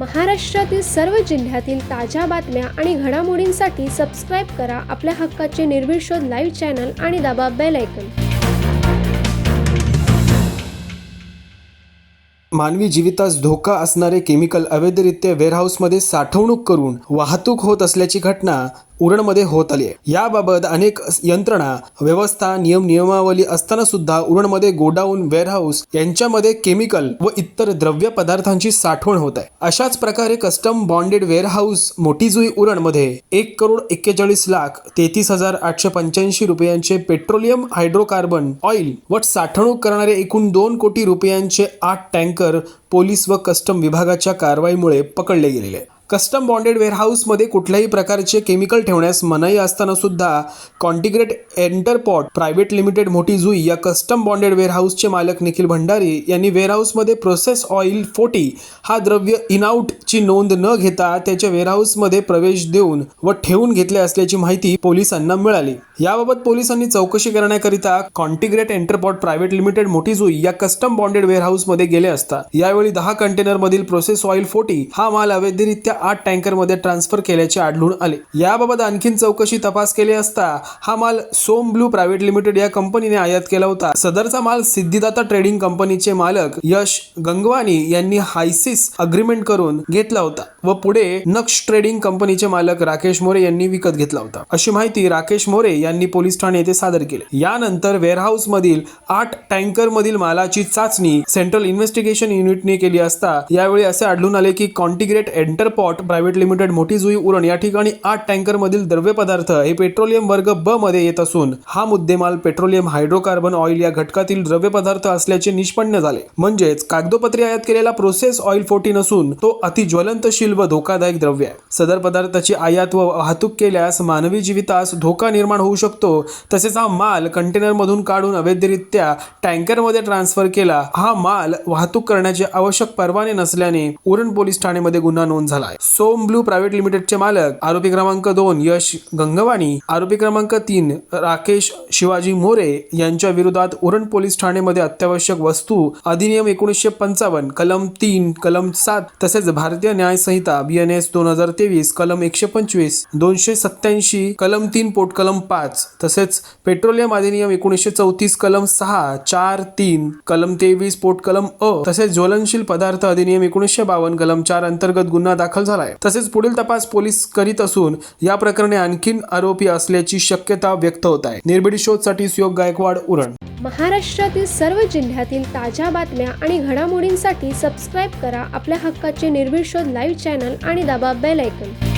महाराष्ट्रातील सर्व जिल्ह्यातील ताज्या बातम्या आणि घडामोडींसाठी सबस्क्राईब करा आपल्या हक्काचे निर्भीड शोध लाईव्ह चॅनल आणि दाबा बेल ऐकन मानवी जीवितास धोका असणारे केमिकल अवैधरित्या वेअरहाऊसमध्ये साठवणूक करून वाहतूक होत असल्याची घटना उरणमध्ये होत आली आहे याबाबत अनेक यंत्रणा व्यवस्था नियम नियमावली असताना सुद्धा उरणमध्ये गोडाऊन वेअरहाऊस यांच्यामध्ये केमिकल व इतर द्रव्य पदार्थांची साठवण होत आहे अशाच प्रकारे कस्टम बॉन्डेड वेअरहाऊस मोठीजुई उरणमध्ये एक करोड एक्केचाळीस लाख तेहतीस हजार आठशे पंच्याऐंशी रुपयांचे पेट्रोलियम हायड्रोकार्बन ऑइल व साठवणूक करणारे एकूण दोन कोटी रुपयांचे आठ टँकर पोलीस व कस्टम विभागाच्या कारवाईमुळे पकडले गेलेले आहे. कस्टम बॉन्डेड वेअरहाऊसमध्ये कुठल्याही प्रकारचे केमिकल ठेवण्यास मनाई असताना सुद्धा कॉन्टिग्रेट एंटरपॉट प्रायव्हेट लिमिटेड मोठी जुई या कस्टम बॉन्डेड वेअरहाऊसचे मालक निखिल भंडारी यांनी वेअरहाऊसमध्ये प्रोसेस ऑइल फोर्टी हा द्रव्य इनआउटची नोंद न घेता त्याच्या वेअरहाऊसमध्ये प्रवेश देऊन व ठेवून घेतले असल्याची माहिती पोलिसांना मिळाली. याबाबत पोलिसांनी चौकशी करण्याकरिता कॉन्टिग्रेट एंटरपॉट प्रायव्हेट लिमिटेड मोठी जुई या कस्टम बॉन्डेड वेअरहाऊसमध्ये गेले असता. यावेळी दहा कंटेनरमधील प्रोसेस ऑइल फोर्टी हा माल अवैधरित्या आठ टँकरमध्ये ट्रान्सफर केल्याचे आढळून आले. याबाबत आणखीन चौकशी तपास केली असता हा माल सोम ब्लू प्रायव्हेट लिमिटेड या कंपनीने आयात केला होता. सदरचा माल सिद्धिदाता ट्रेडिंग कंपनीचे मालक यश गंगवानी यांनी हायसिस अग्रीमेंट करून घेतला होता व पुढे नक्ष ट्रेडिंग कंपनीचे मालक राकेश मोरे यांनी विकत घेतला होता. अशी माहिती राकेश मोरे यांनी पोलीस ठाणे येथे सादर केली. यानंतर वेअरहाऊस मधील आठ टँकर मधील मालाची चाचणी सेंट्रल इन्व्हेस्टिगेशन युनिटने केली असता यावेळी असे आढळून आले की कॉन्टिग्रेट एंटरपॉल एंटरपॉट प्रायव्हेट लिमिटेड मोठी जुई उरण या ठिकाणी आठ टँकरमधील द्रव्यपदार्थ द्रव्य पदार्थ हे पेट्रोलियम वर्ग ब मध्ये येत असून हा मुद्देमाल पेट्रोलियम हायड्रोकार्बन ऑइल या घटकातील द्रव्य पदार्थ असल्याचे निष्पन्न झाले. म्हणजेच कागदोपत्री आयात केलेला प्रोसेस ऑइल फोर्टीन असून तो अति ज्वलंतशील व धोकादायक द्रव्य आहे. सदर पदार्थाची आयात व वाहतूक केल्यास मानवी जीवितास धोका निर्माण होऊ शकतो. तसेच हा माल कंटेनरमधून काढून अवैधरित्या टँकरमध्ये ट्रान्सफर केला हा माल वाहतूक करण्याचे आवश्यक परवाने नसल्याने उरण पोलीस ठाण्यामध्ये गुन्हा नोंद झाला. आहे. सोम ब्लू प्रायव्हेट लिमिटेडचे मालक आरोपी क्रमांक दोन यश गंगवाणी आरोपी क्रमांक तीन राकेश शिवाजी मोरे यांच्या विरोधात उरण पोलीस ठाणेमध्ये अत्यावश्यक वस्तू अधिनियम एकोणीसशे पंचावन्न कलम तीन कलम सात तसेच भारतीय न्याय संहिता बीएनएस एस दोन हजार तेवीस कलम एकशे पंचवीस दोनशे सत्याऐंशी कलम तीन पोट कलम पाच तसेच पेट्रोलियम अधिनियम एकोणीसशे चौतीस कलम सहा चार तीन कलम तेवीस पोट कलम अ तसेच ज्वलनशील पदार्थ अधिनियम एकोणीसशे बावन्न कलम चार अंतर्गत गुन्हा दाखल झाला आहे तसेच पुढील तपास पोलीस करीत असून या प्रकरणी आणखीन आरोपी असल्याची शक्यता व्यक्त होत आहे. निर्भीड शोधसाठी सुयोग गायकवाड उरण. महाराष्ट्रातील सर्व जिल्ह्यातील ताज्या बातम्या आणि घडामोडींसाठी सबस्क्राईब करा आपल्या हक्काचे निर्भीड शोध लाईव्ह चॅनल आणि दाबा बेल ऐकन